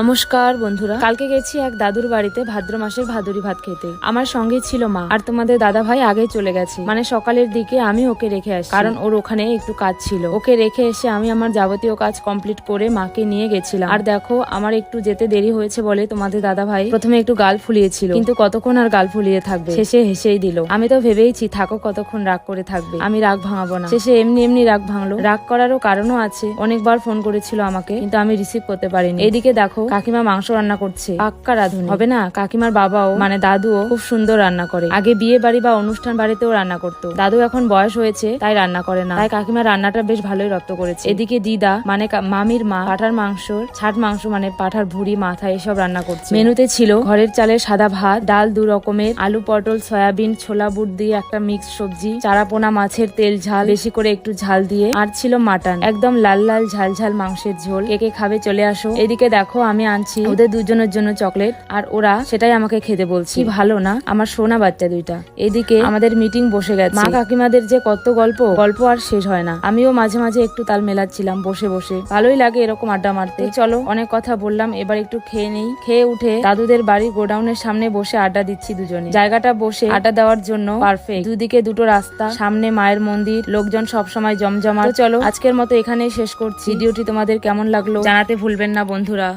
নমস্কার, বন্ধুরা। কালকে গেছি এক দাদুর বাড়িতে ভাদ্র মাসের ভাদুরি ভাত খেতে। আমার সঙ্গে ছিল মা, আর তোমাদের দাদা ভাই আগে চলে গেছে। মানে সকালের দিকে আমি ওকে রেখে আসি, কারণ ওর ওখানে একটু কাজ ছিল। ওকে রেখে এসে আমি আমার যাবতীয় কাজ কমপ্লিট করে মাকে নিয়ে গেছিলাম। আর দেখো, আমার একটু যেতে দেরি হয়েছে বলে তোমাদের দাদা ভাই প্রথমে একটু গাল ফুলিয়েছিল। কিন্তু কতক্ষণ আর গাল ফুলিয়ে থাকবে? শেষে হেসেই দিল। আমি তো ভেবেইছি, থাকো, কতক্ষণ রাগ করে থাকবে? আমি রাগ ভাঙাবো না। শেষে এমনি এমনি রাগ ভাঙলো। রাগ করারও কারণও আছে। অনেকবার ফোন করেছিল আমাকে, কিন্তু আমি রিসিভ করতে পারিনি। এদিকে দেখো কাকিমা মাংস রান্না করছে। পাক্কা রাঁধুনি। হবে না? কাকিমার বাবাও মানে দাদুও খুব সুন্দর রান্না করে। আগে বিয়ে বাড়ি বা অনুষ্ঠান বাড়িতেও রান্না করতো। দাদু এখন বয়স হয়েছে তাই রান্না করে না। তাই কাকিমার রান্নাটা বেশ ভালোই রপ্ত করেছে। এদিকে দিদা মানে মামির মা পাঠার মাংস ছাট মাংস মানে পাঠার ভুড়ি মাথা এসব রান্না করছে। মেনুতে ছিল ঘরের চালের সাদা ভাত ডাল দু রকমের আলু পটল সয়াবিন ছোলা বুট দিয়ে একটা মিক্স সবজি চারাপোনা মাছের তেল ঝাল বেশি করে একটু ঝাল দিয়ে আর ছিল মাটন। একদম লাল লাল ঝাল ঝাল মাংসের ঝোল। কে কে খাবে চলে আসো। এদিকে দেখো আমি আনছি। ওদের দুজনের জন্য চকলেট আর ওরা সেটাই আমাকে খেতে বলছি। ভালো না। আমার সোনা বাচ্চা দুইটা। এদিকে আমাদের মিটিং বসে গেছে। মা কাকিমাদের যে কত গল্প গল্প আর শেষ হয় না। আমিও মাঝে মাঝে একটু তাল মেলাচ্ছিলাম বসে বসে। ভালোই লাগে এরকম আড্ডা মারতে। চলো। অনেক কথা বললাম এবার একটু খেয়ে নেই। খেয়ে উঠে দাদুদের বাড়ি গোডাউনের সামনে বসে আড্ডা দিচ্ছি দুজনে। জায়গাটা বসে আড্ডা দেওয়ার জন্য পারফেক্ট দুদিকে দুটো রাস্তা সামনে মায়ের মন্দির লোকজন সব সময় জমজমা তো চলো। আজকের মতো এখানেই শেষ করছি। ভিডিওটি তোমাদের কেমন লাগল জানাতে ভুলবেন না বন্ধুরা।